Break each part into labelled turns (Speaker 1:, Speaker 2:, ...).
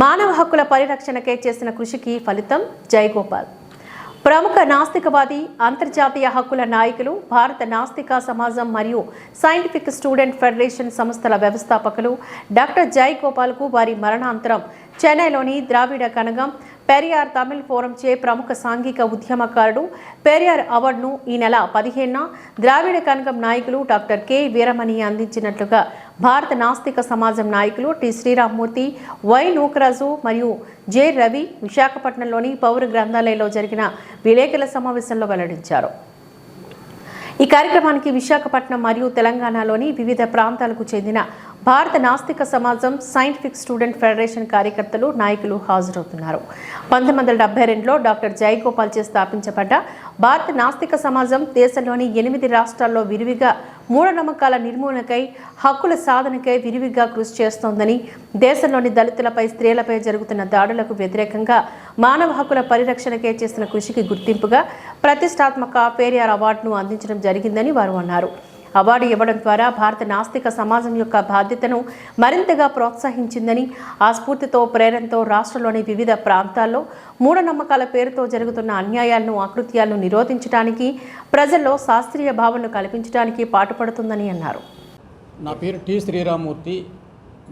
Speaker 1: మానవ హక్కుల పరిరక్షణకే చేసిన కృషికి ఫలితం జయగోపాల్. ప్రముఖ నాస్తికవాది అంతర్జాతీయ హక్కుల నాయకులు భారత నాస్తిక సమాజం మరియు సైంటిఫిక్ స్టూడెంట్ ఫెడరేషన్ సంస్థల వ్యవస్థాపకులు డాక్టర్ జై గోపాల్కు వారి మరణాంతరం చెన్నైలోని ద్రావిడ కనగం పెరియార్ తమిళ్ ఫోరం చే ప్రముఖ సాంఘిక ఉద్యమకారుడు పెరియార్ అవార్డును ఈ నెల పదిహేనున ద్రావిడ కనగం నాయకులు డాక్టర్ కె వీరమణి అందించినట్లుగా భారత నాస్తిక సమాజం నాయకులు టి శ్రీరామ్మూర్తి వై నూకరాజు మరియు జె రవి విశాఖపట్నంలోని పౌర గ్రంథాలయంలో జరిగిన విలేకరుల సమావేశంలో వెల్లడించారు. ఈ కార్యక్రమానికి విశాఖపట్నం మరియు తెలంగాణలోని వివిధ ప్రాంతాలకు చెందిన భారత నాస్తిక సమాజం సైంటిఫిక్ స్టూడెంట్ ఫెడరేషన్ కార్యకర్తలు నాయకులు హాజరవుతున్నారు. పంతొమ్మిది వందల డెబ్బై రెండులో డాక్టర్ జయగోపాల్ చే స్థాపించబడ్డ భారత నాస్తిక సమాజం దేశంలోని ఎనిమిది రాష్ట్రాల్లో విరివిగా మూఢనమ్మకాల నిర్మూలనకై హక్కుల సాధనకై విరివిగా కృషి చేస్తోందని దేశంలోని దళితులపై స్త్రీలపై జరుగుతున్న దాడులకు వ్యతిరేకంగా మానవ హక్కుల పరిరక్షణకై చేసిన కృషికి గుర్తింపుగా ప్రతిష్టాత్మక పేరియార్ అవార్డును అందించడం జరిగిందని వారు అన్నారు. అవార్డు ఇవ్వడం ద్వారా భారత నాస్తిక సమాజం యొక్క బాధ్యతను మరింతగా ప్రోత్సహించిందని ఆ స్ఫూర్తితో ప్రేరణతో రాష్ట్రంలోని వివిధ ప్రాంతాల్లో మూఢనమ్మకాల పేరుతో జరుగుతున్న అన్యాయాలను అకృత్యాలను నిరోధించడానికి ప్రజల్లో శాస్త్రీయ భావనను కల్పించడానికి పాటుపడుతుందని అన్నారు.
Speaker 2: నా పేరు టి శ్రీరామూర్తి.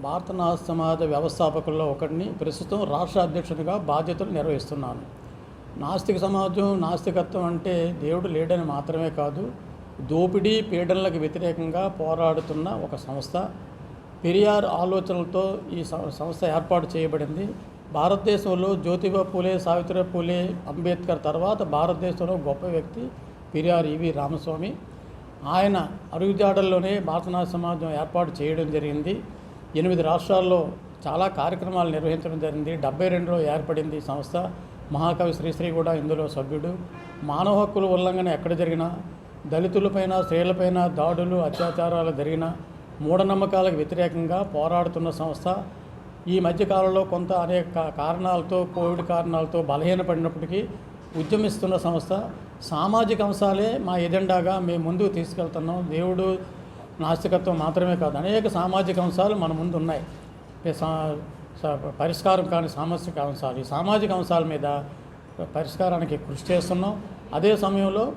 Speaker 2: భారత నాస్తిక సమాజ వ్యవస్థాపకుల్లో ఒకరిని ప్రస్తుతం రాష్ట్ర అధ్యక్షుడిగా బాధ్యతలు నిర్వహిస్తున్నాను. నాస్తిక సమాజం నాస్తికత్వం అంటే దేవుడు లేడని మాత్రమే కాదు దోపిడీ పీడనలకు వ్యతిరేకంగా పోరాడుతున్న ఒక సంస్థ. పెరియార్ ఆలోచనలతో ఈ సం- సంస్థ ఏర్పాటు చేయబడింది. భారతదేశంలో జ్యోతిబా పూలే సావిత్రిబాయి పూలే అంబేద్కర్ తర్వాత భారతదేశంలో గొప్ప వ్యక్తి పెరియార్ ఈవి రామస్వామి. ఆయన అరుగుజాడల్లోనే భారతనాథ సమాజం ఏర్పాటు చేయడం జరిగింది. ఎనిమిది రాష్ట్రాల్లో చాలా కార్యక్రమాలు నిర్వహించడం జరిగింది. డెబ్బై రెండులో ఏర్పడింది ఈ సంస్థ. మహాకవి శ్రీశ్రీ కూడా ఇందులో సభ్యుడు. మానవ హక్కుల ఉల్లంఘన ఎక్కడ జరిగినా దళితులపైన స్త్రీలపైన దాడులు అత్యాచారాలు జరిగిన మూఢనమ్మకాలకు వ్యతిరేకంగా పోరాడుతున్న సంస్థ ఈ మధ్యకాలంలో కొంత అనేక కారణాలతో కోవిడ్ కారణాలతో బలహీనపడినప్పటికీ ఉద్యమిస్తున్న సంస్థ సామాజిక అంశాలే మా ఎజెండాగా మేము ముందుకు తీసుకెళ్తున్నాం. దేవుడు నాస్తికత్వం మాత్రమే కాదు అనేక సామాజిక అంశాలు మన ముందు ఉన్నాయి. సా- పరిష్కారం కాని సామాజిక అంశాలు. ఈ సామాజిక అంశాల మీద పరిష్కారానికి కృషి చేస్తున్నాం. అదే సమయంలో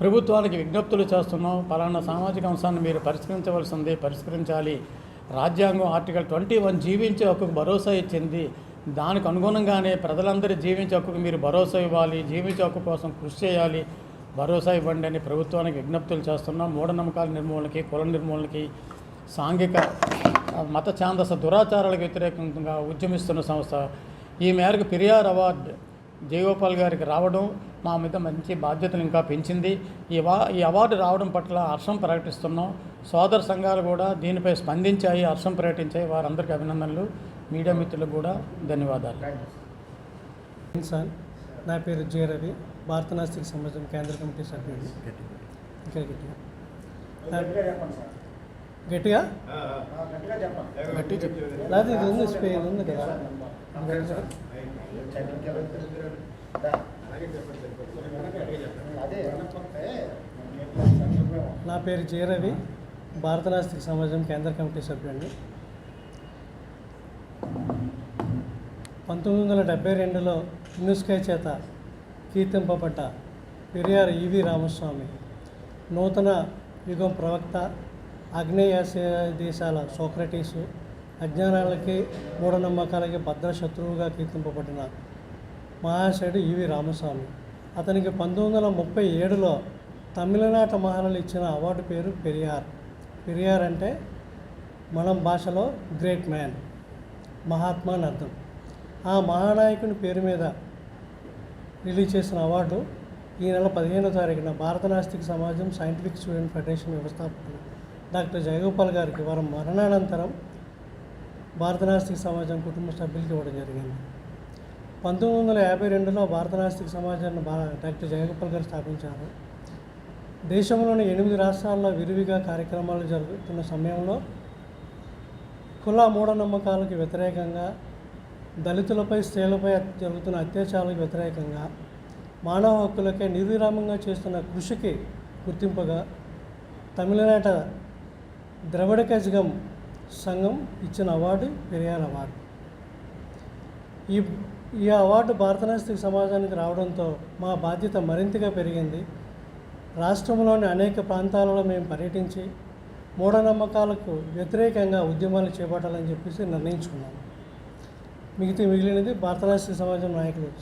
Speaker 2: ప్రభుత్వానికి విజ్ఞప్తులు చేస్తున్నాం పలానా సామాజిక అంశాన్ని మీరు పరిష్కరించవలసింది పరిష్కరించాలి. రాజ్యాంగం ఆర్టికల్ ట్వంటీ వన్ జీవించే హక్కుకు భరోసా ఇచ్చింది. దానికి అనుగుణంగానే ప్రజలందరి జీవించే హక్కుకు మీరు భరోసా ఇవ్వాలి జీవించే హక్కు కోసం కృషి చేయాలి. భరోసా ఇవ్వండి అని ప్రభుత్వానికి విజ్ఞప్తులు చేస్తున్నాం. మూఢనమ్మకాల నిర్మూలనకి కుల నిర్మూలనకి సాంఘిక మత ఛాందస దురాచారాలకు వ్యతిరేకంగా ఉద్యమిస్తున్న సంస్థ. ఈ మేరకు పెరియార్ అవార్డు జయగోపాల్ గారికి రావడం మా మీద మంచి బాధ్యతలు ఇంకా పెంచింది. ఈ వా ఈ అవార్డు రావడం పట్ల హర్షం ప్రకటిస్తున్నాం. సోదర సంఘాలు కూడా దీనిపై స్పందించాయి హర్షం ప్రకటించాయి. వారందరికీ అభినందనలు. మీడియా మిత్రులకు కూడా ధన్యవాదాలు.
Speaker 3: సార్. నా పేరు జే రవి. భారత నాస్తిక సమాజం కేంద్ర కమిటీ సభ్యుడు ఇంకా గట్టిగా. నా- గట్టిగా
Speaker 2: గట్టి చెప్పు
Speaker 3: లేదా ఇది ఉంది స్పే ఇది ఉంది కదా. నా పేరు జయరవి భారత నాస్తిక సమాజం కేంద్ర కమిటీ సభ్యుడిని. పంతొమ్మిది వందల డెబ్బై రెండులో యునెస్కో చేత కీర్తింపబడ్డ పెరియార్ ఈవి రామస్వామి నూతన యుగం ప్రవక్త ఆగ్నేయాసియా దేశాల సోక్రటీసు అజ్ఞానాలకి మూఢనమ్మకాలకి భద్ర శత్రువుగా కీర్తింపబడిన మహాశయుడు ఈవి రామస్వామి. అతనికి పంతొమ్మిది వందల ముప్పై ఏడులో తమిళనాట మహారాలు ఇచ్చిన అవార్డు పేరు పెరియార్. పెరియార్ అంటే మనం భాషలో గ్రేట్ మ్యాన్ మహాత్మా అని అర్థం ఆ మహానాయకుని పేరు మీద రిలీజ్ చేసిన అవార్డు ఈ నెల పదిహేనో తారీఖున భారత నాస్తిక సమాజం సైంటిఫిక్ స్టూడెంట్ ఫెడరేషన్ వ్యవస్థాపకులు డాక్టర్ జయగోపాల్ గారికి. వారి మరణానంతరం భారత నాస్తిక సమాజం కుటుంబ సభ్యులకి ఇవ్వడం జరిగింది. పంతొమ్మిది వందల యాభై రెండులో భారత నాస్తిక సమాజాన్ని డాక్టర్ జయగోపాల్ గారు స్థాపించారు. దేశంలోని ఎనిమిది రాష్ట్రాల్లో విరివిగా కార్యక్రమాలు జరుగుతున్న సమయంలో కుల మూఢనమ్మకాలకు వ్యతిరేకంగా దళితులపై స్త్రీలపై జరుగుతున్న అత్యాచారాలకు వ్యతిరేకంగా మానవ హక్కులకే నిర్విరామంగా చేస్తున్న కృషికి గుర్తింపుగా తమిళనాట ద్రవిడ కజగం సంఘం ఇచ్చిన అవార్డు పెరియార్ అవార్డు. ఈ ఈ అవార్డు భారత సమాజానికి రావడంతో మా బాధ్యత మరింతగా పెరిగింది. రాష్ట్రంలోని అనేక ప్రాంతాలలో మేము పర్యటించి మూఢనమ్మకాలకు వ్యతిరేకంగా ఉద్యమాలు చేపట్టాలని చెప్పేసి నిర్ణయించుకున్నాము. మిగతా మిగిలినది భారత సమాజం నాయకులు